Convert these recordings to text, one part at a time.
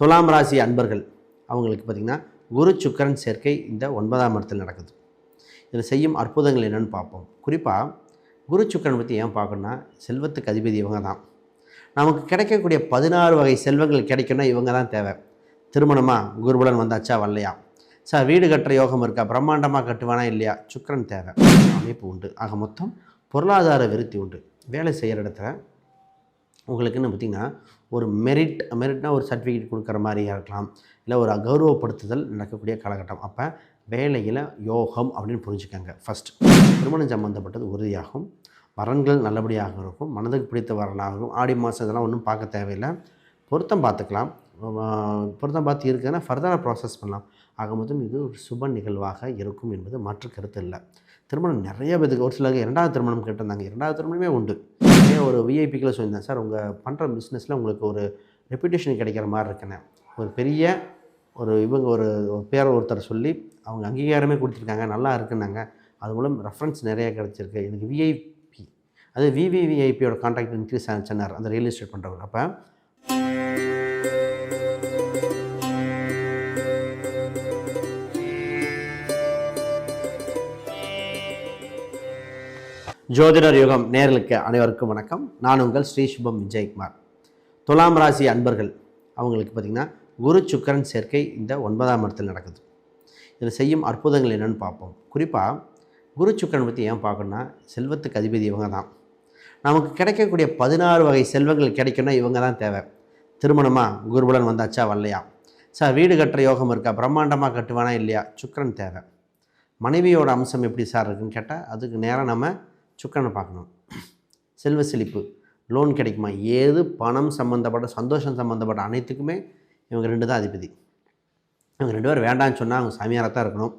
துலாம் ராசி அன்பர்கள் அவங்களுக்கு பார்த்திங்கன்னா குரு சுக்கரன் சேர்க்கை இந்த ஒன்பதாம் இடத்தில் நடக்குது. இதில் செய்யும் அற்புதங்கள் என்னென்னு பார்ப்போம். குறிப்பாக குரு சுக்கரன் பற்றி ஏன் பார்க்கணும்னா செல்வத்துக்கு அதிபதி இவங்க தான். நமக்கு கிடைக்கக்கூடிய பதினாறு வகை செல்வங்கள் கிடைக்கணும்னா இவங்க தான் தேவை. திருமணமா குருபலன் வந்தாச்சா வரலையா? சார் வீடு கட்டுற யோகம் இருக்கா? பிரம்மாண்டமாக கட்டுவானா இல்லையா? சுக்கரன் தேவை. அமைப்பு உண்டு. ஆக மொத்தம் பொருளாதார விருத்தி உண்டு. வேலை செய்கிற இடத்துல உங்களுக்குன்னு பார்த்திங்கன்னா ஒரு மெரிட் மெரிட்னா ஒரு சர்டிஃபிகேட் கொடுக்குற மாதிரியாக இருக்கலாம். இல்லை ஒரு கௌரவப்படுத்துதல் நடக்கக்கூடிய காலகட்டம். அப்போ வேலையில் யோகம் அப்படின்னு புரிஞ்சுக்கோங்க ஃபஸ்ட் திருமணம் சம்மந்தப்பட்டது உறுதியாகும். வரன்கள் நல்லபடியாக இருக்கும். மனதுக்கு பிடித்த வரனாகும் ஆடி மாதம் இதெல்லாம் ஒன்றும் பார்க்க தேவையில்லை. பொருத்தம் பார்த்துக்கலாம். பொருத்தம் பார்த்து இருக்குதுன்னா ஃபர்தராக ப்ராசஸ் பண்ணலாம். ஆக மொத்தம் இது ஒரு சுப நிகழ்வாக இருக்கும் என்பது மாற்று கருத்து இல்லை. திருமணம் நிறைய பேருக்கு ஒரு சிலருக்கு இரண்டாவது திருமணம் கேட்டிருந்தாங்க. இரண்டாவது திருமணமே உண்டு. ஒரு விஐபிக்கில் சொல்லியிருந்தேன் சார் உங்கள் பண்ணுற பிஸ்னஸில் உங்களுக்கு ஒரு ரெப்புடேஷன் கிடைக்கிற மாதிரி இருக்குன்னு. ஒரு பெரிய ஒரு இவங்க ஒரு ஒரு பேர் ஒருத்தர் சொல்லி அவங்க அங்கீகாரமே கொடுத்துருக்காங்க நல்லா இருக்குன்னாங்க. அது மூலம் ரெஃபரன்ஸ் நிறையா கிடச்சிருக்கு. எனக்கு விஐபி அது விவிவிஐபியோட கான்டாக்ட் இன்க்ரீஸ் ஆச்சுன்னார் அந்த ரியல் எஸ்டேட் பண்ணுறவங்க அப்போ ஜோதிடர் யுகம் நேர்களுக்கு அனைவருக்கும் வணக்கம். நான் உங்கள் ஸ்ரீ சுபம் விஜயகுமார். துலாம் ராசி அன்பர்கள் அவங்களுக்கு பார்த்திங்கன்னா குரு சுக்கரன் சேர்க்கை இந்த ஒன்பதாம் இடத்தில் நடக்குது. இதில் செய்யும் அற்புதங்கள் என்னென்னு பார்ப்போம். குறிப்பாக குரு சுக்கரன் பற்றி ஏன் பார்க்கணும்னா செல்வத்துக்கு அதிபதி இவங்க தான். நமக்கு கிடைக்கக்கூடிய பதினாறு வகை செல்வங்கள் கிடைக்கணும்னா இவங்க தான் தேவை. திருமணமாக குருபலன் வந்தாச்சா வரலையா? சார் வீடு கட்டுற யோகம் இருக்கா? பிரம்மாண்டமாக கட்டுவானா இல்லையா? சுக்கரன் தேவை. மனைவியோட அம்சம் எப்படி சார் இருக்குன்னு கேட்டால் அதுக்கு நேராக நம்ம சுக்கரனை பார்க்கணும். செல்வ செழிப்பு லோன் கிடைக்குமா? ஏது பணம் சம்மந்தப்பட்ட சந்தோஷம் சம்மந்தப்பட்ட அனைத்துக்குமே இவங்க ரெண்டு தான் அதிபதி. இவங்க ரெண்டு பேரும் வேண்டாம்னு சொன்னால் அவங்க சாமியாராக தான் இருக்கணும்.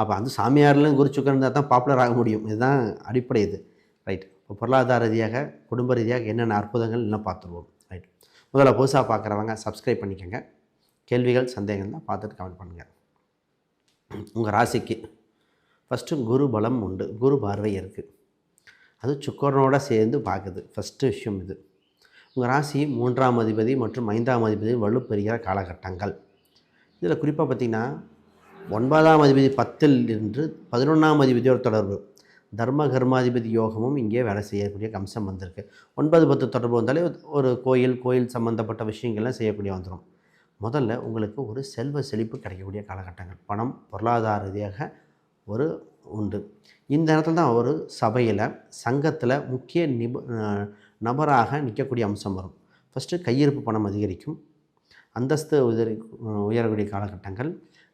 அப்போ அந்த சாமியார்லையும் குரு சுக்கரன் இருந்தால் தான் பாப்புலர் ஆக முடியும். இதுதான் அடிப்படை இது. ரைட் இப்போ பொருளாதார ரீதியாக குடும்ப ரீதியாக என்னென்ன அற்புதங்கள் இன்னும் பார்த்துருவோம். ரைட் முதல்ல புதுசாக பார்க்குறவங்க சப்ஸ்கிரைப் பண்ணிக்கோங்க. கேள்விகள் சந்தேகம் தான் பார்த்துட்டு கமெண்ட் பண்ணுங்கள் உங்கள் ராசிக்கு ஃபஸ்ட்டு குரு பலம் உண்டு. குரு பார்வை இருக்குது அது சுக்கரனோடு சேர்ந்து பார்க்குது. ஃபஸ்ட்டு விஷயம் இது. உங்கள் ராசி மூன்றாம் அதிபதி மற்றும் ஐந்தாம் அதிபதி வலுப்பெறுகிற காலகட்டங்கள். இதில் குறிப்பாக பார்த்திங்கன்னா ஒன்பதாம் அதிபதி பத்தில் இருந்து பதினொன்றாம் அதிபதியோட தொடர்பு. தர்ம கர்மாதிபதி யோகமும் இங்கே வேலை செய்யக்கூடிய அம்சம் வந்திருக்கு. ஒன்பது பத்து தொடர்பு வந்தாலே ஒரு கோயில் கோயில் சம்மந்தப்பட்ட விஷயங்கள்லாம் செய்யக்கூடிய வந்துடும் முதல்ல உங்களுக்கு ஒரு செல்வ செழிப்பு கிடைக்கக்கூடிய காலகட்டங்கள். பணம் பொருளாதார ரீதியாக ஒரு உண்டு. இந்த இடத்துல தான் ஒரு சபையில் சங்கத்தில் முக்கிய நிப நபராக நிற்கக்கூடிய அம்சம் வரும். ஃபஸ்ட்டு கையிருப்பு பணம் அதிகரிக்கும். அந்தஸ்து உயரி உயரக்கூடிய காலகட்டங்கள்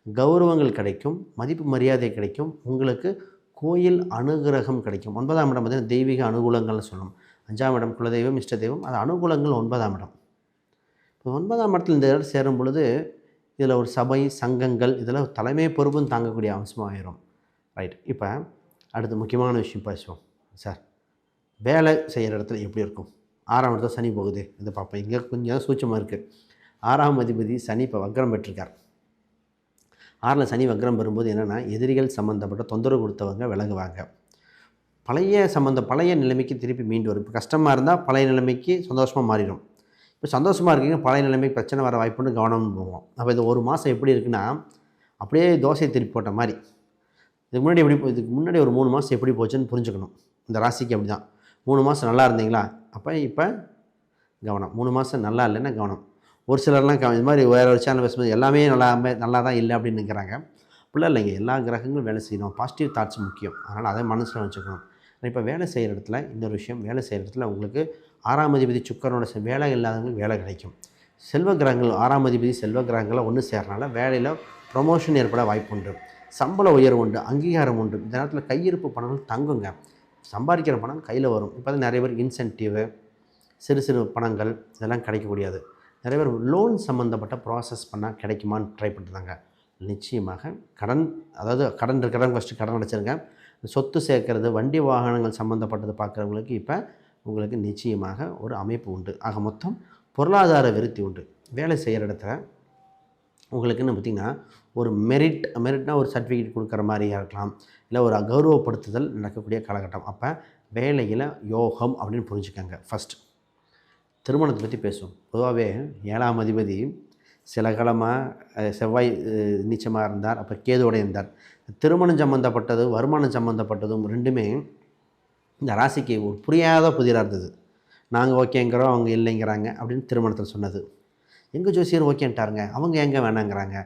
கௌரவங்கள் கிடைக்கும் மதிப்பு மரியாதை கிடைக்கும் உங்களுக்கு கோயில் அனுகிரகம் கிடைக்கும். ஒன்பதாம் இடம் பார்த்தீங்கன்னா தெய்வீக அனுகூலங்கள்னு சொல்லணும் அஞ்சாம் இடம் குலதெய்வம் இஷ்ட தெய்வம் அது அனுகூலங்கள் ஒன்பதாம் இடம். இப்போ ஒன்பதாம் இடத்தில் இந்த இடம் சேரும் பொழுது இதில் ஒரு சபை சங்கங்கள் இதில் தலைமை பொறுப்பும் தாங்கக்கூடிய அம்சமாக ரைட் இப்போ அடுத்து முக்கியமான விஷயம் பேசுவோம். சார் வேலை செய்கிற இடத்துல எப்படி இருக்கும்? ஆறாம் இடத்துல சனி போகுது. இது பார்ப்போம். இங்கே கொஞ்சம் சூட்சமாக இருக்குது ஆறாம் அதிபதி சனி இப்போ வக்ரம் பெற்றிருக்கார். ஆறில் சனி வக்ரம் வரும்போது என்னென்னா எதிரிகள் சம்மந்தப்பட்ட தொந்தரவு கொடுத்தவங்க விலகுவாங்க. பழைய சம்மந்த பழைய நிலைமைக்கு திருப்பி மீண்டு வரும். இப்போ கஷ்டமாக இருந்தால் பழைய நிலைமைக்கு சந்தோஷமாக மாறிடும். இப்போ சந்தோஷமாக இருக்கீங்க பழைய நிலைமைக்கு பிரச்சனை வர வாய்ப்புன்னு கவனம் போவோம். அப்போ இது ஒரு மாதம் எப்படி இருக்குன்னா அப்படியே தோசையை திருப்பி போட்ட மாதிரி இதுக்கு முன்னாடி எப்படி இதுக்கு முன்னாடி ஒரு மூணு மாதம் எப்படி போச்சுன்னு புரிஞ்சுக்கணும். இந்த ராசிக்கு அப்படி தான் மூணு மாதம் நல்லா இருந்தீங்களா? அப்போ இப்போ கவனம். மூணு மாதம் நல்லா இல்லைன்னா கவனம். ஒரு சிலர்லாம் க இது மாதிரி வேறு ஒரு சேனல் பேசும்போது எல்லாமே நல்லா நல்லா தான் இல்லை அப்படின்னு நிற்கிறாங்க அப்படிலாம் இல்லைங்க. எல்லா கிரகங்களும் வேலை செய்யணும். பாசிட்டிவ் தாட்ஸ் முக்கியம். அதனால் அதை மனசில் வச்சுக்கணும். இப்போ வேலை செய்கிற இடத்துல இன்னொரு விஷயம் வேலை செய்கிற இடத்துல உங்களுக்கு ஆறாம் அதிபதி சுக்கரனோட வேலை இல்லாதவங்களுக்கு வேலை கிடைக்கும். செல்வ கிரகங்கள் ஆறாம் அதிபதி செல்வ கிரகங்களை ஒன்று சேர்றனால வேலையில் ப்ரொமோஷன் ஏற்பட வாய்ப்பு உண்டு சம்பள உயர்வு உண்டு அங்கீகாரம் உண்டு. இந்த நேரத்தில் கையிருப்பு பணங்கள் தங்குங்க. சம்பாதிக்கிற பணம் கையில் வரும். இப்போ தான் நிறைய பேர் இன்சென்டிவ் சிறு சிறு பணங்கள் இதெல்லாம் கிடைக்கக்கூடியது. நிறைய பேர் லோன் சம்மந்தப்பட்ட ப்ராசஸ் பண்ணால் கிடைக்குமான்னு ட்ரை பண்ணுறாங்க நிச்சயமாக கடன் அதாவது கடன் இருக்கிறவங்க ஃபஸ்ட்டு கடன் அடைச்சிருங்க. சொத்து சேர்க்கறது வண்டி வாகனங்கள் சம்மந்தப்பட்டது பார்க்குறவங்களுக்கு இப்போ உங்களுக்கு நிச்சயமாக ஒரு அமைப்பு உண்டு. ஆக மொத்தம் பொருளாதார விருத்தி உண்டு. வேலை செய்கிற இடத்துல உங்களுக்குன்னு பார்த்திங்கன்னா ஒரு மெரிட் மெரிட்னா ஒரு சர்டிஃபிகேட் கொடுக்குற மாதிரியாக இருக்கலாம். இல்லை ஒரு கௌரவப்படுத்துதல் நடக்கக்கூடிய காலகட்டம். அப்போ வேலையில் யோகம் அப்படின்னு புரிஞ்சுக்கோங்க ஃபஸ்ட் திருமணத்தை பற்றி பேசுவோம். பொதுவாகவே ஏழாம் அதிபதி சில காலமாக செவ்வாய் நீச்சமாக இருந்தார். அப்போ கேதுவோட இருந்தார். திருமணம் சம்மந்தப்பட்டது வருமானம் சம்மந்தப்பட்டதும் ரெண்டுமே இந்த ராசிக்கு ஒரு புரியாத புதிராக இருந்தது. நாங்கள் ஓகேங்கிறோம் அவங்க இல்லைங்கிறாங்க அப்படின்னு திருமணத்தில் சொன்னது. எங்கள் ஜோசியர் ஓகேன்ட்டாருங்க அவங்க எங்கே வேணாங்கிறாங்க.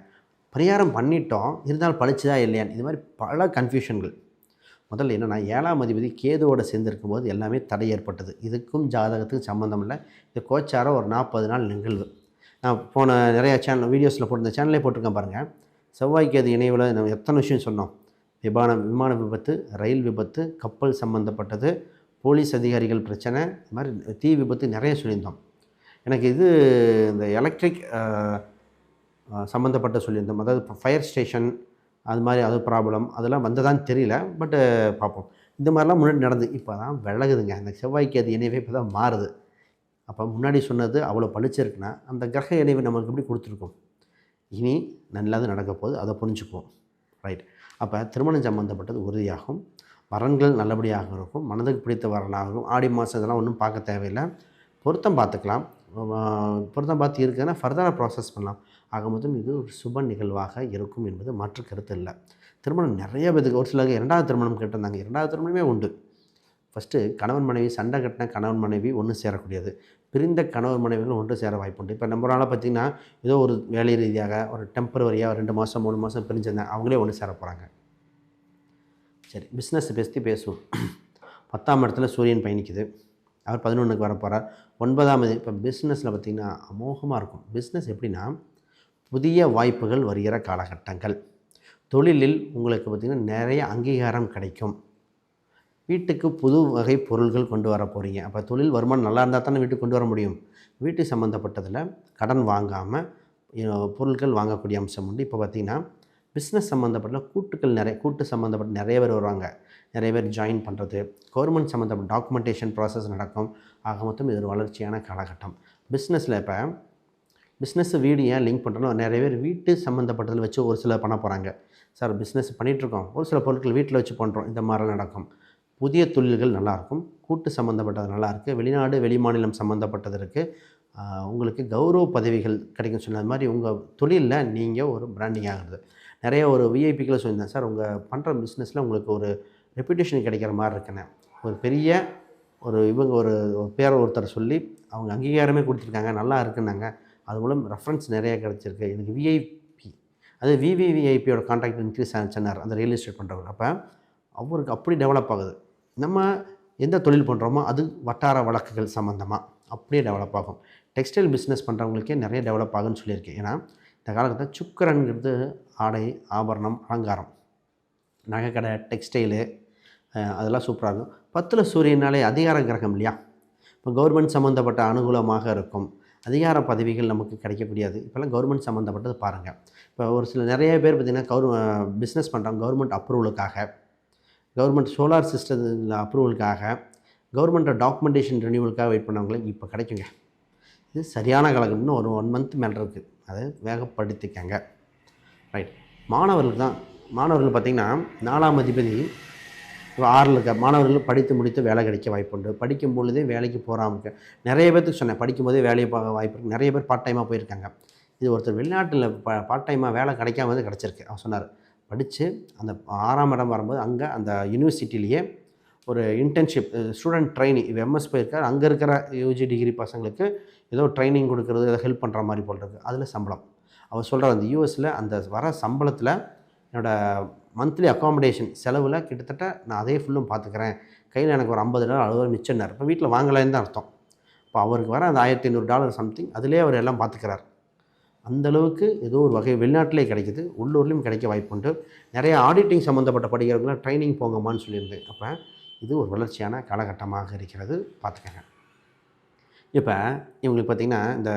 பரிகாரம் பண்ணிட்டோம் இருந்தாலும் பழிச்சுதா இல்லையான்னு. இது மாதிரி பல கன்ஃபியூஷன்கள் முதல்ல என்னென்னா ஏழாம் அதிபதி கேதுவோட சேர்ந்திருக்கும் போது எல்லாமே தடை ஏற்பட்டது. இதுக்கும் ஜாதகத்துக்கும் சம்மந்தம் இல்லை. இது கோச்சாரம் ஒரு நாற்பது நாள் நிகழ்வு. நான் போன நிறையா சேனல் வீடியோஸில் போட்டு இந்த சேனலே போட்டிருக்கேன் பாருங்கள் செவ்வாய் கேது இணைவில் நம்ம எத்தனை விஷயம் சொன்னோம். விமான விமான விபத்து ரயில் விபத்து கப்பல் சம்மந்தப்பட்டது போலீஸ் அதிகாரிகள் பிரச்சனை இது மாதிரி தீ விபத்து நிறைய சொல்லியிருந்தோம். எனக்கு இது இந்த எலக்ட்ரிக் சம்மந்தப்பட்ட சொல்லியிருந்தோம். அதாவது ஃபயர் ஸ்டேஷன் அது மாதிரி அது ப்ராப்ளம் அதெல்லாம் வந்ததான்னு தெரியல பட்டு பார்ப்போம். இந்த மாதிரிலாம் முன்னாடி நடந்து இப்போ தான் விலகுதுங்க. அந்த செவ்வாய்க்கு அது இணைவே இப்போ தான் மாறுது. அப்போ முன்னாடி சொன்னது அவ்வளோ பளிச்சிருக்குன்னா அந்த கிரக இணைவு நமக்கு எப்படி கொடுத்துருக்கோம்? இனி நல்லது நடக்க போகுது அதை புரிஞ்சுக்குவோம். ரைட் அப்போ திருமணம் சம்மந்தப்பட்டது உறுதியாகும். வரன்கள் நல்லபடியாக இருக்கும். மனதுக்கு பிடித்த வரனாகும் ஆடி மாதம் இதெல்லாம் ஒன்றும் பார்க்க தேவையில்லை. பொருத்தம் பார்த்துக்கலாம். புரதம் பாத்தி பார்த்து இருக்குன்னா ஃபர்தராக ப்ராசஸ் பண்ணலாம். ஆக மொத்தம் இது ஒரு சுப நிகழ்வாக இருக்கும் என்பது மாற்று கருத்து இல்லை. திருமணம் நிறைய பேருக்கு ஒரு சிலருக்கு இரண்டாவது திருமணம் கேட்டிருந்தாங்க. இரண்டாவது திருமணமே உண்டு. ஃபஸ்ட்டு கணவன் மனைவி சண்டை கட்டின கணவன் மனைவி ஒன்று சேரக்கூடியது. பிரிந்த கணவன் மனைவிகள் ஒன்று சேர வாய்ப்புண்டு இப்போ நம்ம நாளாக பார்த்திங்கன்னா ஏதோ ஒரு வேலை ரீதியாக ஒரு டெம்பரவரியாக ரெண்டு மாதம் மூணு மாதம் பிரிஞ்சிருந்தாங்க அவங்களே ஒன்று சேர போகிறாங்க சரி பிஸ்னஸ் பேசி பேசுவோம். பத்தாம் இடத்துல சூரியன் பயணிக்குது. அவர் பதினொன்றுக்கு வர போகிறார் ஒன்பதாம் இப்போ பிஸ்னஸில் பார்த்திங்கன்னா அமோகமாக இருக்கும். பிஸ்னஸ் எப்படின்னா புதிய வாய்ப்புகள் வருகிற காலகட்டங்கள். தொழிலில் உங்களுக்கு பார்த்திங்கன்னா நிறைய அங்கீகாரம் கிடைக்கும். வீட்டுக்கு புது வகை பொருள்கள் கொண்டு வர போகிறீங்க அப்போ தொழில் வருமானம் நல்லா இருந்தால் தானே வீட்டுக்கு கொண்டு வர முடியும். வீட்டு சம்மந்தப்பட்டதில் கடன் வாங்காமல் பொருட்கள் வாங்கக்கூடிய அம்சம் உண்டு. இப்போ பார்த்திங்கன்னா பிஸ்னஸ் சம்மந்தப்பட்ட கூட்டுக்கள் நிறைய கூட்டு சம்மந்தப்பட்ட நிறைய பேர் வருவாங்க. நிறைய பேர் ஜாயின் பண்ணுறது கவர்மெண்ட் சம்மந்தப்பட்ட டாக்குமெண்டேஷன் ப்ராசஸ் நடக்கும். ஆக மொத்தம் இது ஒரு வளர்ச்சியான காலகட்டம். பிஸ்னஸில் இப்போ பிஸ்னஸ் வீடு ஏன் லிங்க் பண்ணுறோம் நிறைய பேர் வீட்டு சம்மந்தப்பட்டதில் வச்சு ஒரு சிலர் பண்ண போகிறாங்க சார் பிஸ்னஸ் பண்ணிகிட்ருக்கோம் ஒரு சில பொருட்கள் வீட்டில் வச்சு பண்ணுறோம் இந்த மாதிரிலாம் நடக்கும். புதிய தொழில்கள் நல்லாயிருக்கும் கூட்டு சம்மந்தப்பட்டது நல்லாயிருக்கு வெளிநாடு வெளிமாநிலம் சம்மந்தப்பட்டது இருக்குது உங்களுக்கு கௌரவ பதவிகள் கிடைக்கும் சொன்னது மாதிரி உங்கள் தொழிலில் நீங்கள் ஒரு பிராண்டிங் ஆகுறது. நிறைய ஒரு விஐபிக்களை சொல்லியிருந்தேன். சார் உங்கள் பண்ணுற பிஸ்னஸில் உங்களுக்கு ஒரு ரெப்புடேஷன் கிடைக்கிற மாதிரி இருக்குன்னு. ஒரு பெரிய ஒரு இவங்க ஒரு ஒரு பேர் ஒருத்தர் சொல்லி அவங்க அங்கீகாரமே கொடுத்துருக்காங்க. நல்லா இருக்குன்னாங்க. அது மூலம் ரெஃபரன்ஸ் நிறைய கிடச்சிருக்கு. எனக்கு விஐபி அது விவிவிஐபியோட கான்டாக்ட் இன்க்ரீஸ் சொன்னார் அந்த ரியல் எஸ்டேட் பண்ணுறவர் அப்போ அவருக்கு அப்படி டெவலப் ஆகுது. நம்ம எந்த தொழில் பண்ணுறோமோ அது வட்டார வழக்குகள் சம்மந்தமாக அப்படியே டெவலப் ஆகும். டெக்ஸ்டைல் பிஸ்னஸ் பண்ணுறவங்களுக்கே நிறைய டெவலப் ஆகுன்னு சொல்லியிருக்கேன். ஏன்னா இந்த காலகட்டத்தில் சுக்கரன்கிறது ஆடை ஆபரணம் அலங்காரம். நகைக்கடை டெக்ஸ்டைலு அதெல்லாம் சூப்பராக இருக்கும். பத்தில் சூரியனாலே அதிகார கிரகம் இல்லையா? இப்போ கவர்மெண்ட் சம்மந்தப்பட்ட அனுகூலமாக இருக்கும். அதிகார பதவிகள் நமக்கு கிடைக்கக்கூடியது. இப்போல்லாம் கவர்மெண்ட் சம்மந்தப்பட்டது பாருங்கள் இப்போ ஒரு சில நிறைய பேர் பார்த்திங்கன்னா கவர் பிஸ்னஸ் பண்ணுறாங்க கவர்மெண்ட் அப்ரூவலுக்காக கவர்மெண்ட் சோலார் சிஸ்டத்தில் அப்ரூவலுக்காக கவர்மெண்ட்டை டாக்குமெண்டேஷன் ரினியூவலுக்காக வெயிட் பண்ணவங்களுக்கு இப்போ கிடைக்குங்க. இது சரியான காலகட்டம் ஒரு ஒன் மந்த் மேலே இருக்குது அதை வேகப்படுத்திக்கங்க. ரைட் மாணவர்கள் தான். மாணவர்கள் பார்த்திங்கன்னா நாலாம் அதிபதி இப்போ ஆறில் இருக்க மாணவர்கள் படித்து முடித்து வேலை கிடைக்க வாய்ப்பு உண்டு படிக்கும் பொழுதே வேலைக்கு போகாமல் நிறைய பேர்த்துக்கு சொன்னேன் படிக்கும்போதே வேலையை பார்க்க வாய்ப்பு இருக்குது நிறைய பேர் பார்ட் டைமாக போயிருக்காங்க. இது ஒருத்தர் வெளிநாட்டில் ப பார்ட் டைமாக வேலை கிடைக்காம வந்து கிடச்சிருக்கு. அவர் சொன்னார் படித்து அந்த ஆறாம் இடம் வரும்போது அங்கே அந்த யூனிவர்சிட்டிலேயே ஒரு இன்டர்ன்ஷிப் ஸ்டூடெண்ட் ட்ரைனிங் இப்போ எம்எஸ் போயிருக்கார். அங்கே இருக்கிற யூஜி டிகிரி பசங்களுக்கு ஏதோ ட்ரைனிங் கொடுக்குறது ஏதோ ஹெல்ப் பண்ணுற மாதிரி போல் இருக்குது அதில் சம்பளம். அவர் சொல்கிற அந்த யூஎஸில் அந்த வர சம்பளத்தில் என்னோடய மந்த்லி அக்காமடேஷன் செலவில் கிட்டத்தட்ட நான் அதே ஃபுல்லும் பார்த்துக்கிறேன் கையில் எனக்கு ஒரு ஐம்பது டாலர் அறுபது மிச்சம்னார் இப்போ வீட்டில் வாங்கலைன்னு தான் அர்த்தம். இப்போ அவருக்கு வர அந்த ஆயிரத்தி ஐநூறு டாலர் சம்திங் அதிலே அவர் எல்லாம் பார்த்துக்கிறார் அந்த அளவுக்கு ஏதோ ஒரு வகை வெளிநாட்டிலே கிடைக்குது. உள்ளூர்லேயும் கிடைக்க வாய்ப்புண்டு நிறைய ஆடிட்டிங் சம்மந்தப்பட்ட படிக்கிறவங்களாம் ட்ரைனிங் போங்கம்மான்னு சொல்லியிருந்தேன் அப்போ இது ஒரு வளர்ச்சியான காலகட்டமாக இருக்கிறது. பார்த்துக்கங்க இப்போ இவங்களுக்கு பார்த்திங்கன்னா இந்த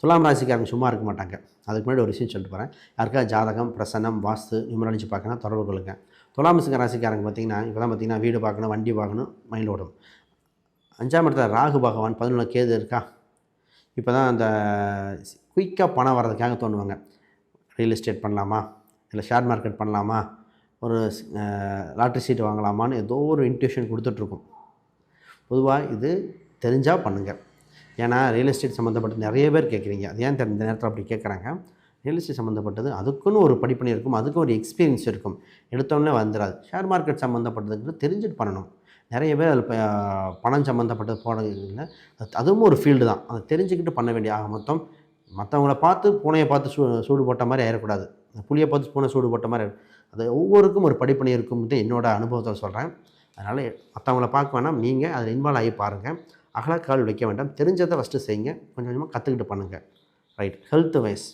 துலாம் ராசிக்காரங்க சும்மா இருக்க மாட்டாங்க. அதுக்கு முன்னாடி ஒரு விஷயம் சொல்லிட்டு போகிறேன் யாருக்கா ஜாதகம் பிரசன்னம் வாஸ்து நியூமராலஜி பார்க்கணும் தொடர்பு கொள்ளுங்க. துலாம் சிங்க ராசிக்காரங்க பார்த்திங்கன்னா இப்போ தான் பார்த்திங்கன்னா வீடு பார்க்கணும் வண்டி பார்க்கணும் மைண்ட் ஓடும். அஞ்சாம் இடத்துல ராகு பகவான் பதினொன்று கேது இருக்கா? இப்போ தான் அந்த குயிக்காக பணம் வர்றதுக்காக தோணுவாங்க. ரியல் எஸ்டேட் பண்ணலாமா? இல்லை ஷேர் மார்க்கெட் பண்ணலாமா? ஒரு லாட்ரி சீட் வாங்கலாமான்னு ஏதோ ஒரு இன்ட்யூஷன் கொடுத்துட்ருக்கும். பொதுவாக இது தெரிஞ்சால் பண்ணுங்கள் ஏன்னா ரியல் எஸ்டேட் சம்மந்தப்பட்ட நிறைய பேர் கேட்குறீங்க. அது ஏன் தெரியல, இந்த நேரத்தில் அப்படி கேட்குறாங்க? ரியல் எஸ்டேட் சம்மந்தப்பட்டது அதுக்குன்னு ஒரு படிப்பணி இருக்கும். அதுக்கும் ஒரு எக்ஸ்பீரியன்ஸ் இருக்கும். எடுத்தோடனே வந்துடாது ஷேர் மார்க்கெட் சம்மந்தப்பட்டதுக்கு தெரிஞ்சுட்டு பண்ணணும். நிறைய பேர் அதில் பணம் சம்மந்தப்பட்டது போடுறதுல அதுவும் ஒரு ஃபீல்டு தான். அதை தெரிஞ்சுக்கிட்டு பண்ண வேண்டிய ஆக மொத்தம் மற்றவங்கள பார்த்து பூனையை பார்த்து சூ சூடு போட்ட மாதிரி ஆயிடக்கூடாது புளியை பார்த்து பூனை சூடு போட்ட மாதிரி அது ஒவ்வொருக்கும் ஒரு படிப்பணி இருக்கும்ட்டு என்னோடய அனுபவத்தில் சொல்கிறேன் அதனால் மற்றவங்கள பார்க்க வேணாம். நீங்கள் அதில் இன்வால்வ் ஆகி பாருங்கள் அகலக்கால் வைக்க வேண்டாம். தெரிஞ்சதை ஃபஸ்ட்டு செய்யுங்க. கொஞ்சம் கொஞ்சமாக கற்றுக்கிட்டு பண்ணுங்கள் right health wise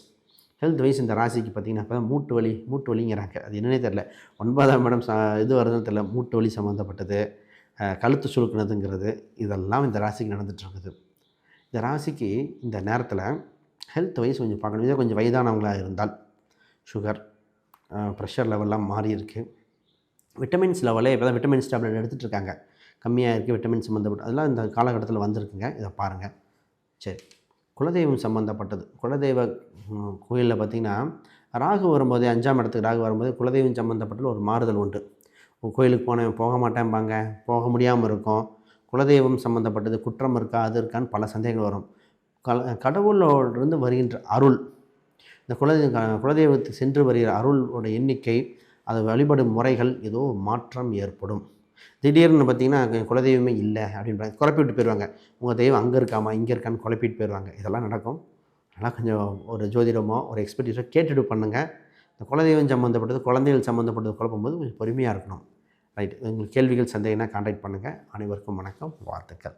health wise இந்த ராசிக்கு பார்த்தீங்கன்னா இப்போ மூட்டு வலி மூட்டு வலிங்கிறாங்க. அது என்னன்னே தெரில ஒன்பதாம் மேடம் ச இது வருதுன்னு தெரில மூட்டு வலி சம்மந்தப்பட்டது கழுத்து சுருக்குனதுங்கிறது இதெல்லாம் இந்த ராசிக்கு நடந்துகிட்ருக்குது இந்த ராசிக்கு இந்த நேரத்தில் ஹெல்த் வைஸ் கொஞ்சம் பார்க்கணும். இதே கொஞ்சம் வயதானவங்களாக இருந்தால் சுகர் ப்ரெஷர் லெவல்லாம் மாறி இருக்குது விட்டமின்ஸ் லெவலே இப்போ தான் விட்டமின்ஸ் டேப்லெட் எடுத்துகிட்டு இருக்காங்க. கம்மியாக இருக்குது விட்டமின் சம்மந்தப்பட்ட அதெல்லாம் இந்த காலகட்டத்தில் வந்திருக்குங்க. இதை பாருங்கள் சரி. குலதெய்வம் சம்மந்தப்பட்டது குலதெய்வ கோயிலில் பார்த்திங்கன்னா ராகு வரும்போது அஞ்சாம் இடத்துக்கு ராகு வரும்போது குலதெய்வம் சம்மந்தப்பட்டது ஒரு மாறுதல் உண்டு. கோயிலுக்கு போனேன் போக மாட்டேன்பாங்க. போக முடியாமல் இருக்கும். குலதெய்வம் சம்மந்தப்பட்டது குற்றம் இருக்கா அது இருக்கான்னு பல சந்தேகங்கள் வரும். கல கடவுளோடிருந்து வருகின்ற அருள் இந்த குலதெய்வ குலதெய்வத்துக்கு சென்று வருகிற அருளோட எண்ணிக்கை அதை வழிபடும் முறைகள் ஏதோ மாற்றம் ஏற்படும். திடீர்னு பார்த்தீங்கன்னா என் குலதெய்வமே இல்லை அப்படின்றாங்க குழப்பிட்டு போயிடுவாங்க உங்கள் தெய்வம் அங்கே இருக்காமா இங்கே இருக்கான்னு குழப்பிட்டு போயிடுவாங்க இதெல்லாம் நடக்கும். அதெல்லாம் கொஞ்சம் ஒரு ஜோதிடமோ ஒரு எக்ஸ்பர்டீஸோ கேட்டுட்டு பண்ணுங்கள் இந்த குலதெய்வம் சம்மந்தப்பட்டது குழந்தைகள் சம்மந்தப்பட்டது குழப்பும்போது கொஞ்சம் பொறுமையாக இருக்கணும். ரைட். உங்களுக்கு கேள்விகள் சந்தேகம்னா கான்டாக்ட் பண்ணுங்கள் அனைவருக்கும் வணக்கம் வாழ்த்துக்கள்.